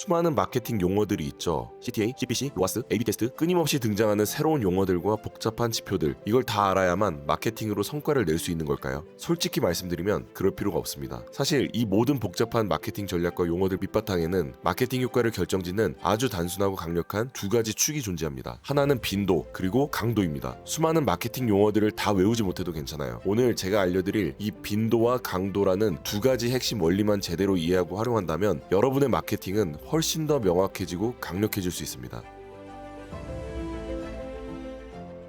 수많은 마케팅 용어들이 있죠. CTA, CPC, 로아스, A/B 테스트 끊임없이 등장하는 새로운 용어들과 복잡한 지표들 이걸 다 알아야만 마케팅으로 성과를 낼 수 있는 걸까요? 솔직히 말씀드리면 그럴 필요가 없습니다. 사실 이 모든 복잡한 마케팅 전략과 용어들 밑바탕에는 마케팅 효과를 결정짓는 아주 단순하고 강력한 두 가지 축이 존재합니다. 하나는 빈도 그리고 강도입니다. 수많은 마케팅 용어들을 다 외우지 못해도 괜찮아요. 오늘 제가 알려드릴 이 빈도와 강도라는 두 가지 핵심 원리만 제대로 이해하고 활용한다면 여러분의 마케팅은 훨씬 더 명확해지고 강력해질 수 있습니다.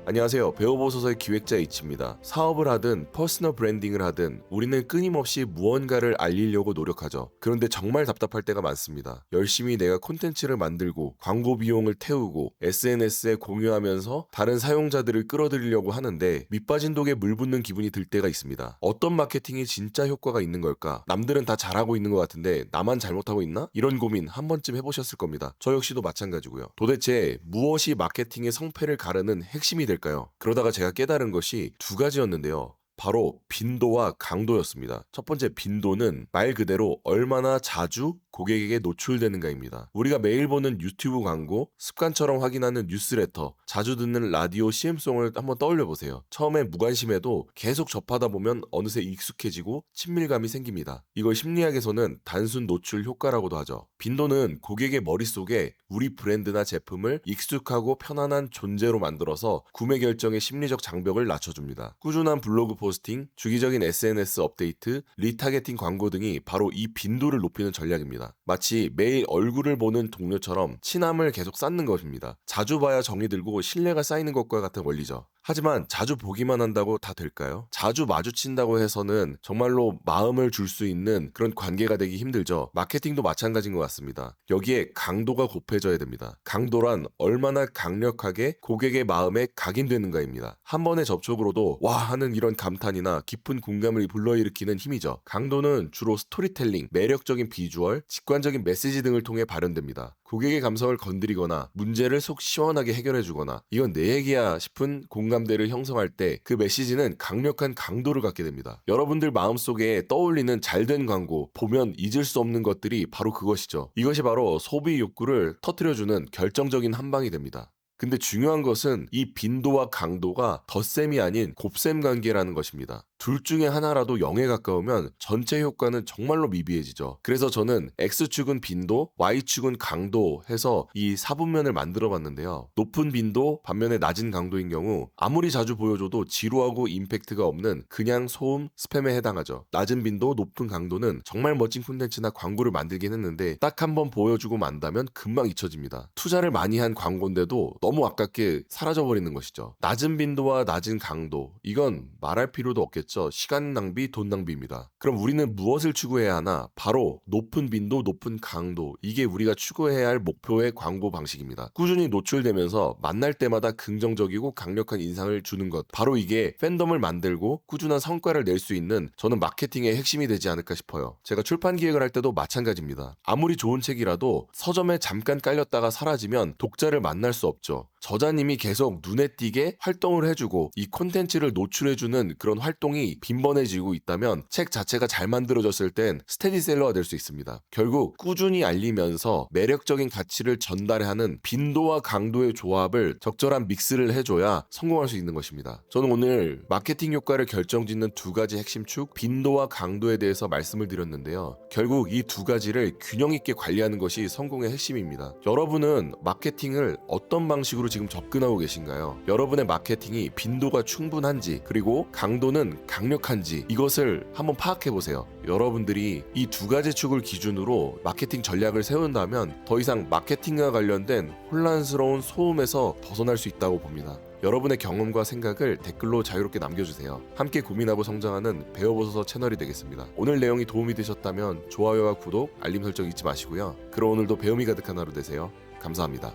안녕하세요. 배워보소서의 기획자 이치입니다. 사업을 하든 퍼스널 브랜딩을 하든 우리는 끊임없이 무언가를 알리려고 노력하죠. 그런데 정말 답답할 때가 많습니다. 열심히 내가 콘텐츠를 만들고 광고 비용을 태우고 SNS에 공유하면서 다른 사용자들을 끌어들이려고 하는데 밑빠진 독에 물 붓는 기분이 들 때가 있습니다. 어떤 마케팅이 진짜 효과가 있는 걸까? 남들은 다 잘하고 있는 것 같은데 나만 잘못하고 있나? 이런 고민 한 번쯤 해보셨을 겁니다. 저 역시도 마찬가지고요. 도대체 무엇이 마케팅의 성패를 가르는 핵심이 될 까요? 그러다가 제가 깨달은 것이 두 가지였는데요. 바로 빈도와 강도였습니다. 첫 번째 빈도는 말 그대로 얼마나 자주 고객에게 노출되는가입니다. 우리가 매일 보는 유튜브 광고, 습관처럼 확인하는 뉴스레터, 자주 듣는 라디오 CM송을 한번 떠올려 보세요. 처음에 무관심해도 계속 접하다 보면 어느새 익숙해지고 친밀감이 생깁니다. 이걸 심리학에서는 단순 노출 효과라고도 하죠. 빈도는 고객의 머릿속에 우리 브랜드나 제품을 익숙하고 편안한 존재로 만들어서 구매 결정의 심리적 장벽을 낮춰줍니다. 꾸준한 블로그 포스팅, 주기적인 SNS 업데이트, 리타게팅 광고 등이 바로 이 빈도를 높이는 전략입니다. 마치 매일 얼굴을 보는 동료처럼 친함을 계속 쌓는 것입니다. 자주 봐야 정이 들고 신뢰가 쌓이는 것과 같은 원리죠. 하지만 자주 보기만 한다고 다 될까요? 자주 마주친다고 해서는 정말로 마음을 줄 수 있는 그런 관계가 되기 힘들죠. 마케팅도 마찬가지인 것 같습니다. 여기에 강도가 곱해져야 됩니다. 강도란 얼마나 강력하게 고객의 마음에 각인되는가입니다. 한 번의 접촉으로도 와 하는 이런 감 탄이나 깊은 공감을 불러일으키는 힘이죠. 강도는 주로 스토리텔링, 매력적인 비주얼, 직관적인 메시지 등을 통해 발현됩니다. 고객의 감성을 건드리거나 문제를 속 시원하게 해결해주거나 이건 내 얘기야 싶은 공감대를 형성할 때 그 메시지는 강력한 강도를 갖게 됩니다. 여러분들 마음속에 떠올리는 잘된 광고, 보면 잊을 수 없는 것들이 바로 그것이죠. 이것이 바로 소비 욕구를 터트려주는 결정적인 한 방이 됩니다. 근데 중요한 것은 이 빈도와 강도가 덧셈이 아닌 곱셈 관계라는 것입니다. 둘 중에 하나라도 0에 가까우면 전체 효과는 정말로 미비해지죠. 그래서 저는 X축은 빈도, Y축은 강도 해서 이 사분면을 만들어 봤는데요. 높은 빈도, 반면에 낮은 강도인 경우 아무리 자주 보여줘도 지루하고 임팩트가 없는 그냥 소음, 스팸에 해당하죠. 낮은 빈도, 높은 강도는 정말 멋진 콘텐츠나 광고를 만들긴 했는데 딱 한 번 보여주고 만다면 금방 잊혀집니다. 투자를 많이 한 광고인데도 너무 아깝게 사라져버리는 것이죠. 낮은 빈도와 낮은 강도, 이건 말할 필요도 없겠 죠. 시간 낭비, 돈 낭비입니다. 그럼 우리는 무엇을 추구해야 하나? 바로 높은 빈도, 높은 강도. 이게 우리가 추구해야 할 목표의 광고 방식입니다. 꾸준히 노출되면서 만날 때마다 긍정적이고 강력한 인상을 주는 것. 바로 이게 팬덤을 만들고 꾸준한 성과를 낼 수 있는 저는 마케팅의 핵심이 되지 않을까 싶어요. 제가 출판 기획을 할 때도 마찬가지입니다. 아무리 좋은 책이라도 서점에 잠깐 깔렸다가 사라지면 독자를 만날 수 없죠. 저자님이 계속 눈에 띄게 활동을 해주고 이 콘텐츠를 노출해주는 그런 활동이 빈번해지고 있다면 책 자체가 잘 만들어졌을 땐 스테디셀러가 될 수 있습니다. 결국 꾸준히 알리면서 매력적인 가치를 전달하는 빈도와 강도의 조합을 적절한 믹스를 해줘야 성공할 수 있는 것입니다. 저는 오늘 마케팅 효과를 결정짓는 두 가지 핵심 축, 빈도와 강도에 대해서 말씀을 드렸는데요. 결국 이 두 가지를 균형 있게 관리하는 것이 성공의 핵심입니다. 여러분은 마케팅을 어떤 방식으로 지금 접근하고 계신가요? 여러분의 마케팅이 빈도가 충분한지 그리고 강도는 강력한지 이것을 한번 파악해 보세요. 여러분들이 이 두 가지 축을 기준으로 마케팅 전략을 세운다면 더 이상 마케팅과 관련된 혼란스러운 소음에서 벗어날 수 있다고 봅니다. 여러분의 경험과 생각을 댓글로 자유롭게 남겨주세요. 함께 고민하고 성장하는 배워보소서 채널이 되겠습니다. 오늘 내용이 도움이 되셨다면 좋아요와 구독, 알림 설정 잊지 마시고요. 그럼 오늘도 배움이 가득한 하루 되세요. 감사합니다.